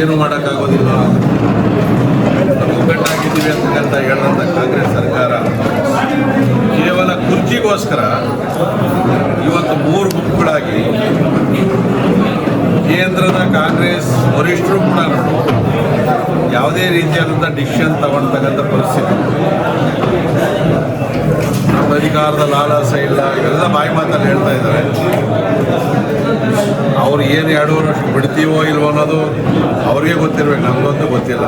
ಏನು ಮಾಡೋಕ್ಕಾಗೋದಿಲ್ಲ. ನಾವು ಒಗ್ಗಟ್ಟಾಗಿದ್ದೀವಿ ಅಂತಕ್ಕಂಥ ಹೇಳಿದಂಥ ಕಾಂಗ್ರೆಸ್ ಸರ್ಕಾರ, ಕೇವಲ ಕುರ್ಚಿಗೋಸ್ಕರ ಇವತ್ತು ಮೂರು ಗುಂಪುಗಳಾಗಿ ಕೇಂದ್ರದ ಕಾಂಗ್ರೆಸ್ ವರಿಷ್ಠರು ಕೂಡ ಯಾವುದೇ ರೀತಿಯಾದಂಥ ಡಿಸಿಷನ್ ತಗೊಳ್ತಕ್ಕಂಥ ಪರಿಸ್ಥಿತಿ. ನಮ್ಮ ಅಧಿಕಾರದ ಲಾಲಾಸ ಇಲ್ಲ, ಇವೆಲ್ಲ ಬಾಯಿ ಮಾತಲ್ಲಿ ಹೇಳ್ತಾ ಇದ್ದಾರೆ. ಅವ್ರು ಏನು ಎರಡು ವರ್ಷ ಬಿಡ್ತೀವೋ ಇಲ್ವೋ ಅನ್ನೋದು ಅವ್ರಿಗೆ ಗೊತ್ತಿರಬೇಕು, ನಮಗಂತೂ ಗೊತ್ತಿಲ್ಲ.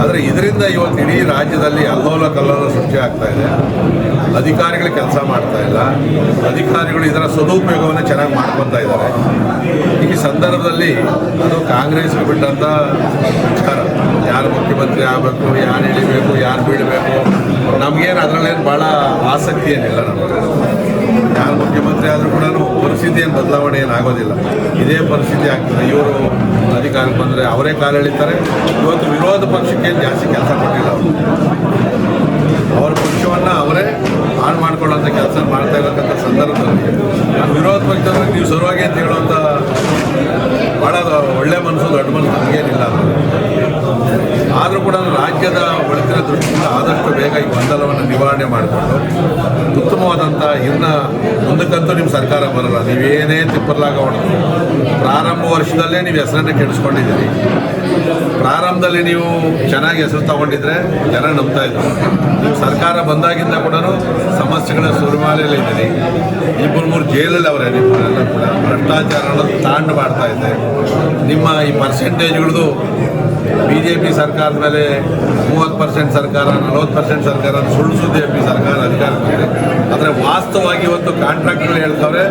ಆದರೆ ಇದರಿಂದ ಇವತ್ತು ಇಡೀ ರಾಜ್ಯದಲ್ಲಿ ಅಲ್ಲೋಲ ಕಲ್ಲೋಲ ಸೃಷ್ಟಿ ಆಗ್ತಾ ಇದೆ. ಅಧಿಕಾರಿಗಳು ಕೆಲಸ ಮಾಡ್ತಾ ಇಲ್ಲ. ಅಧಿಕಾರಿಗಳು ಇದರ ಸದುಪಯೋಗವನ್ನು ಚೆನ್ನಾಗಿ ಮಾಡ್ಕೊತಾ ಇದ್ದಾರೆ. ಈ ಸಂದರ್ಭದಲ್ಲಿ ಅದು ಕಾಂಗ್ರೆಸ್ಗೆ ಬಿಟ್ಟಂಥ ವಿಚಾರ. ಯಾರು ಮುಖ್ಯಮಂತ್ರಿ ಆಗಬೇಕು, ಯಾರು ಇಳಿಬೇಕು ಯಾರು ಬೀಳಬೇಕು, ನಮಗೇನು ಅದರಲ್ಲೇನು ಭಾಳ ಆಸಕ್ತಿ ಏನಿಲ್ಲ ನಮಗೆ. ಮುಖ್ಯಮಂತ್ರಿ ಆದರೂ ಕೂಡ ಪರಿಸ್ಥಿತಿ ಏನು ಬದಲಾವಣೆ ಏನಾಗೋದಿಲ್ಲ ಇದೇ ಪರಿಸ್ಥಿತಿ ಆಗ್ತದೆ. ಇವರು ಅಧಿಕಾರಕ್ಕೆ ಬಂದರೆ ಅವರೇ ಕಾಲೆಳಿತಾರೆ. ಇವತ್ತು ವಿರೋಧ ಪಕ್ಷಕ್ಕೆ ಜಾಸ್ತಿ ಕೆಲಸ ಕೊಟ್ಟಿಲ್ಲ ಅವರು. ಅವರ ಪಕ್ಷವನ್ನು ಅವರೇ ಹಾಳು ಮಾಡ್ಕೊಳ್ಳೋಂಥ ಕೆಲಸ ಮಾಡ್ತಾ ಇರತಕ್ಕಂಥ ಸಂದರ್ಭದಲ್ಲಿ ವಿರೋಧ ಪಕ್ಷದಲ್ಲಿ ನೀವು ಸರ್ವಾಗಿ ಅಂತ ಭಾಳ ಒಳ್ಳೆ ಮನಸ್ಸು ದೊಡ್ಡ ಮನಸ್ಸು ನಮಗೇನಿಲ್ಲ ಆದರೂ ಕೂಡ ರಾಜ್ಯದ ಒಳಿತಿನ ದೃಷ್ಟಿಯಿಂದ ಆದಷ್ಟು ಬೇಗ ಗೊಂದಲವನ್ನು ನಿವಾರಣೆ ಮಾಡಿಕೊಂಡು ಉತ್ತಮವಾದಂಥ ಇನ್ನು ಮುಂದಕ್ಕಂತೂ ನಿಮ್ಮ ಸರ್ಕಾರ ಬರಲ್ಲ. ನೀವೇನೇ ತಿಪ್ಪರ್ಲಾಗ ಹೊಡೆದು ಪ್ರಾರಂಭ ವರ್ಷದಲ್ಲೇ ನೀವು ಹೆಸರನ್ನು ಕೆಡಿಸ್ಕೊಂಡಿದ್ದೀರಿ. ಪ್ರಾರಂಭದಲ್ಲಿ ನೀವು ಚೆನ್ನಾಗಿ ಹೆಸರು ತಗೊಂಡಿದ್ರೆ ಜನ ನಂಬ್ತಾ ಇದ್ರು. ನೀವು ಸರ್ಕಾರ ಬಂದಾಗಿಂದ ಕೂಡ ಸಮಸ್ಯೆಗಳ ಸುರಿಮಾಲೆಯಲ್ಲಿ ಇದ್ದೀರಿ. ಇಬ್ಬರು ಮೂರು ಜೈಲಲ್ಲಿ ಅವರೇ ನಿಮ್ಮನ್ನೆಲ್ಲ ಕೂಡ. ಭ್ರಷ್ಟಾಚಾರ ಅನ್ನೋದು ತಾಂಡು ಮಾಡ್ತಾ ಇದೆ ನಿಮ್ಮ ಈ ಪರ್ಸೆಂಟೇಜ್ಗಳದು ಬಿ ಜೆ ಪಿ ಸರ್ಕಾರದ ಮೇಲೆ ಮೂವತ್ತು ಪರ್ಸೆಂಟ್ ಸರ್ಕಾರ, ನಲವತ್ತು ಪರ್ಸೆಂಟ್ ಸರ್ಕಾರ ಸುಳ್ಳು ಸುದ್ದಿ ಎಪ್ಪಿ ಸರ್ಕಾರ ಅಧಿಕಾರಕ್ಕಿದೆ ಆದರೆ ವಾಸ್ತವವಾಗಿ ಇವತ್ತು ಕಾಂಟ್ರಾಕ್ಟ್ಗಳು ಹೇಳ್ತವ್ರೆ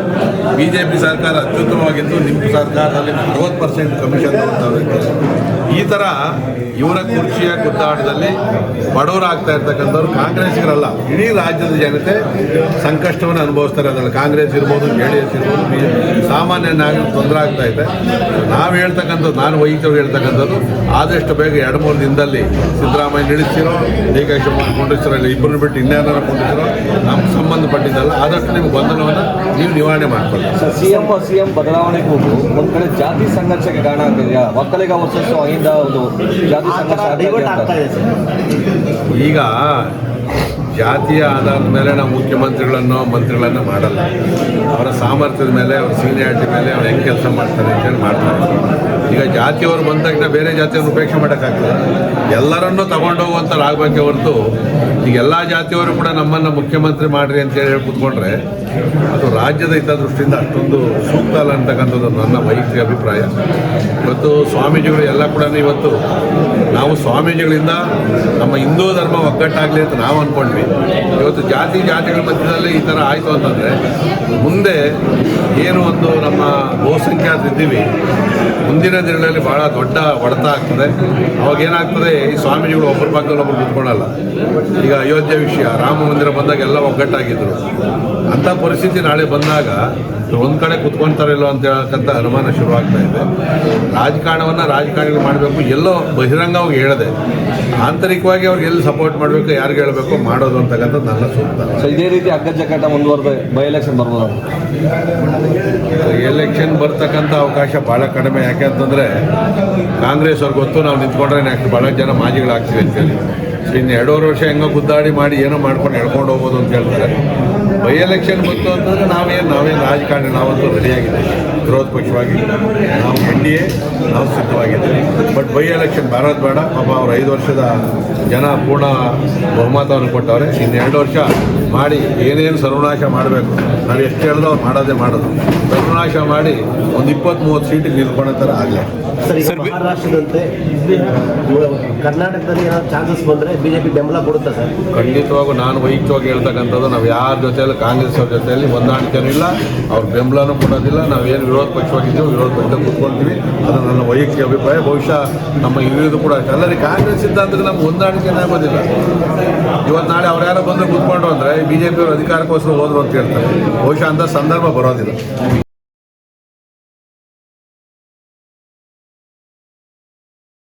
ಬಿ ಜೆ ಪಿ ಸರ್ಕಾರ ಅತ್ಯುತ್ತಮವಾಗಿದ್ದು ನಿಮ್ಮ ಸರ್ಕಾರದಲ್ಲಿ ಅರವತ್ತು ಪರ್ಸೆಂಟ್ ಕಮಿಷನ್ ಈ ಥರ ಇವರ ಕುರ್ಚಿಯ ಗುದ್ದಾಟದಲ್ಲಿ ಬಡವರಾಗ್ತಾ ಇರ್ತಕ್ಕಂಥವ್ರು ಕಾಂಗ್ರೆಸ್ಗರಲ್ಲ, ಇಡೀ ರಾಜ್ಯದ ಜನತೆ ಸಂಕಷ್ಟವನ್ನು ಅನುಭವಿಸ್ತಾರೆ. ಅದರಲ್ಲಿ ಕಾಂಗ್ರೆಸ್ ಇರ್ಬೋದು, ಜೆ ಡಿ ಎಸ್ ಇರ್ಬೋದು ಬಿ ಸಾಮಾನ್ಯ ನಾಗರಿಕ ತೊಂದರೆ ಆಗ್ತಾ ಇದೆ. ನಾವು ಹೇಳ್ತಕ್ಕಂಥದ್ದು, ನಾನು ವೈಯಕ್ತಿಕವಾಗಿ ಹೇಳ್ತಕ್ಕಂಥದ್ದು, ಆದಷ್ಟು ಬೇಗ ಎರಡು ಮೂರು ದಿನದಲ್ಲಿ ಸಿದ್ದರಾಮಯ್ಯ ನಿಲ್ಲಿಸಿರೋ ಡಿ ಕೆ ಶಿವಕುಮಾರ್ ಕೊಂಡಿಸಿರೋ ಇಲ್ಲ ಇಬ್ಬರನ್ನ ಬಿಟ್ಟು ಇನ್ಯಾರನ್ನ ಕೊಂಡಿಸಿರೋ ನಮ್ಗೆ ಸಂಬಂಧಪಟ್ಟಿದ್ದಲ್ಲ ಆದಷ್ಟು ನಿಮ್ಗೆ ಬಂಧನವನ್ನು ನೀವು ನಿವಾರಣೆ ಮಾಡ್ಕೊಳ್ಳಿ. ಸಿ ಎಂ ಬದಲಾವಣೆ ಕೂಗು. ಒಂದು ಕಡೆ ಜಾತಿ ಸಂಘರ್ಷಕ್ಕೆ ಕಾರಣ ಆಗ್ತಿದೆಯಾ ಒಕ್ಕಲಿಗ ವರ್ಸಸ್ ಅಹಿಂದ ಒಂದು ಜಾತಿ ಸಂಘರ್ಷ ಈಗ ಜಾತಿಯ ಆಧಾರದ ಮೇಲೆ ನಾವು ಮುಖ್ಯಮಂತ್ರಿಗಳನ್ನು ಮಂತ್ರಿಗಳನ್ನು ಮಾಡಲ್ಲ. ಅವರ ಸಾಮರ್ಥ್ಯದ ಮೇಲೆ ಅವರ ಸೀನಿಯಾರಿಟಿ ಮೇಲೆ ಅವ್ರು ಹೆಂಗೆ ಕೆಲಸ ಮಾಡ್ತಾರೆ ಅಂತೇಳಿ ಮಾಡ್ತಾರೆ. ಈಗ ಜಾತಿಯವರು ಬಂದ ತಕ್ಷಣ ಬೇರೆ ಜಾತಿಯವ್ರನ್ನ ಉಪೇಕ್ಷೆ ಮಾಡೋಕ್ಕಾಗ್ತದೆ. ಎಲ್ಲರನ್ನೂ ತಗೊಂಡೋಗುವಂಥವ್ರು ಆಗಬೇಕೆ ಹೊರತು ಈಗ ಎಲ್ಲ ಜಾತಿಯವರು ಕೂಡ ನಮ್ಮನ್ನು ಮುಖ್ಯಮಂತ್ರಿ ಮಾಡ್ರಿ ಅಂತೇಳಿ ಹೇಳಿ ಕೂತ್ಕೊಂಡ್ರೆ ಅದು ರಾಜ್ಯದ ಹಿತದೃಷ್ಟಿಯಿಂದ ಅಷ್ಟೊಂದು ಸೂಕ್ತ ಅಲ್ಲ ಅಂತಕ್ಕಂಥದ್ದು ನನ್ನ ವೈಯಕ್ತಿಕ ಅಭಿಪ್ರಾಯ. ಇವತ್ತು ಸ್ವಾಮೀಜಿಗಳು ಎಲ್ಲ ಕೂಡ ಇವತ್ತು ನಾವು ಸ್ವಾಮೀಜಿಗಳಿಂದ ನಮ್ಮ ಹಿಂದೂ ಧರ್ಮ ಒಗ್ಗಟ್ಟಾಗಲಿ ಅಂತ ನಾವು ಅಂದ್ಕೊಂಡ್ವಿ ಇವತ್ತು ಜಾತಿ ಜಾತಿಗಳ ಮಧ್ಯದಲ್ಲಿ ಈ ಥರ ಆಯಿತು ಅಂತಂದರೆ ಮುಂದೆ ಏನು ಒಂದು ನಮ್ಮ ಬಹುಸಂಖ್ಯಾತ ಇದ್ದೀವಿ ಮುಂದಿನ ದಿನಗಳಲ್ಲಿ ಭಾಳ ದೊಡ್ಡ ಹೊಡೆತ ಆಗ್ತದೆ. ಅವಾಗ ಏನಾಗ್ತದೆ ಈ ಸ್ವಾಮೀಜಿಗಳು ಒಬ್ಬರ ಪಕ್ಕದಲ್ಲಿ ಒಬ್ಬರು ಕುತ್ಕೊಳ್ಳಲ್ಲ ಈಗ ಅಯೋಧ್ಯೆ ವಿಷಯ ರಾಮ ಮಂದಿರ ಬಂದಾಗ ಎಲ್ಲ ಒಗ್ಗಟ್ಟಾಗಿದ್ದರು ಅಂಥ ಪರಿಸ್ಥಿತಿ ನಾಳೆ ಬಂದಾಗ ಒಂದು ಕಡೆ ಕುತ್ಕೊಂತಾರಿಲ್ಲೋ ಅಂತ ಹೇಳಕ್ಕಂಥ ಅನುಮಾನ ಶುರುವಾಗ್ತಾ ಇದೆ. ರಾಜಕಾರಣವನ್ನು ರಾಜಕಾರಣಿಗಳು ಮಾಡಬೇಕು ಎಲ್ಲೋ ಬಹಿರಂಗವಾಗಿ ಹೇಳದೆ. ಆಂತರಿಕವಾಗಿ ಅವ್ರಿಗೆ ಎಲ್ಲಿ ಸಪೋರ್ಟ್ ಮಾಡಬೇಕು ಯಾರಿಗೆ ಹೇಳಬೇಕು ಮಾಡೋದು ಅಂತಕ್ಕಂಥ ನನ್ನ ಸೂಕ್ತ. ಸೊ ಇದೇ ರೀತಿ ಅಗ್ಗಜಗ್ಗಾಟ ಮುಂದುವರೆದ ಬೈ ಎಲೆಕ್ಷನ್ ಬರ್ಬೋದು? ಎಲೆಕ್ಷನ್ ಬರ್ತಕ್ಕಂಥ ಅವಕಾಶ ಭಾಳ ಕಡಿಮೆ ಯಾಕೆ ಅಂತಂದರೆ ಕಾಂಗ್ರೆಸ್ ಅವ್ರಿಗೆ ಗೊತ್ತು, ನಾವು ನಿಂತ್ಕೊಂಡ್ರೆ ನೆಕ್ಸ್ಟ್ ಭಾಳ ಜನ ಮಾಜಿಗಳಾಗ್ತೀವಿ ಅಂತೇಳಿ ಸೊ ಇನ್ನು ಎರಡೂವರೆ ವರ್ಷ ಹೆಂಗೋ ಗುದ್ದಾಡಿ ಮಾಡಿ ಏನೋ ಮಾಡ್ಕೊಂಡು ಎಳ್ಕೊಂಡು ಹೋಗ್ಬೋದು ಅಂತ ಹೇಳ್ತಾರೆ. ಬೈ ಎಲೆಕ್ಷನ್ ಬಂತು ಅಂತಂದರೆ ನಾವೇನು ನಾವೇನು ರಾಜಕಾರಣಿ, ನಾವಂತೂ ರೆಡಿಯಾಗಿದ್ದೀವಿ ವಿರೋಧ ಪಕ್ಷವಾಗಿ ನಾವು ಮಂಡಿಯೇ ನಾವು ಸಿದ್ಧವಾಗಿದ್ದೀವಿ. ಬಟ್ ಬೈ ಎಲೆಕ್ಷನ್ ಬರೋದು ಬೇಡ. ಪಾಪ ಅವ್ರು ಐದು ವರ್ಷದ ಜನ ಪೂರ್ಣ ಬಹುಮತವನ್ನು ಕೊಟ್ಟವ್ರೆ. ಇನ್ನು ಎರಡು ವರ್ಷ ಮಾಡಿ ಏನೇನು ಸರ್ವನಾಶ ಮಾಡಬೇಕು ನಾವು ಎಷ್ಟು ಹೇಳಿದ್ರು ಅವ್ರು ಮಾಡೋದೇ ಮಾಡೋದು. ಸರ್ವನಾಶ ಮಾಡಿ ಒಂದು ಇಪ್ಪತ್ತು ಮೂವತ್ತು ಸೀಟಿಗೆ ನಿಲ್ಕೊಳ್ಳೋ ಥರ ಆಗಲಿ. ಸರ್ ಈಗ ಮಹಾರಾಷ್ಟ್ರದಂತೆ ಇವ- ಕರ್ನಾಟಕದಲ್ಲಿ ಏನಾದ್ರು ಚಾನ್ಸಸ್ ಬಂದ್ರೆ ಬಿಜೆಪಿ ಬೆಂಬಲ ಕೊಡುತ್ತಾ ಸರ್? ಖಂಡಿತವಾಗೂ ನಾನು ವೈಯಕ್ತಿಕವಾಗಿ ಹೇಳ್ತಕ್ಕಂಥದ್ದು ನಾವು ಯಾರ ಜೊತೆಯಲ್ಲಿ ಕಾಂಗ್ರೆಸ್ ಅವ್ರ ಜೊತೆಯಲ್ಲಿ ಹೊಂದಾಣಿಕೆನೂ ಇಲ್ಲ ಅವ್ರ ಬೆಂಬಲನೂ ಕೊಡೋದಿಲ್ಲ ನಾವೇನು ವಿರೋಧ ಪಕ್ಷವಾಗಿದ್ದೇವೆ ವಿರೋಧ ಪಕ್ಷ ಕೂತ್ಕೊಳ್ತೀವಿ. ಅದು ನನ್ನ ವೈಯಕ್ತಿಕ ಅಭಿಪ್ರಾಯ. ಬಹುಶಃ ನಮ್ಮ ಹಿರಿಯರು ಕೂಡ ಅಲ್ಲದೆ ಕಾಂಗ್ರೆಸ್ ಸಿದ್ಧಾಂತಕ್ಕೆ ನಮ್ಗೆ ಹೊಂದಾಣಿಕೆ ಆಗೋದಿಲ್ಲ. ಇವತ್ತು ನಾಳೆ ಅವ್ರು ಯಾರೋ ಬಂದು ಕೂತ್ಕೊಂಡ್ರು ಅಂದರೆ ಬಿ ಜೆ ಪಿಯವರು ಅಧಿಕಾರಕ್ಕೋಸ್ಕರ ಹೋದ್ರು ಅಂತ ಹೇಳ್ತಾರೆ. ಬಹುಶಃ ಅಂಥ ಸಂದರ್ಭ ಬರೋದಿಲ್ಲ.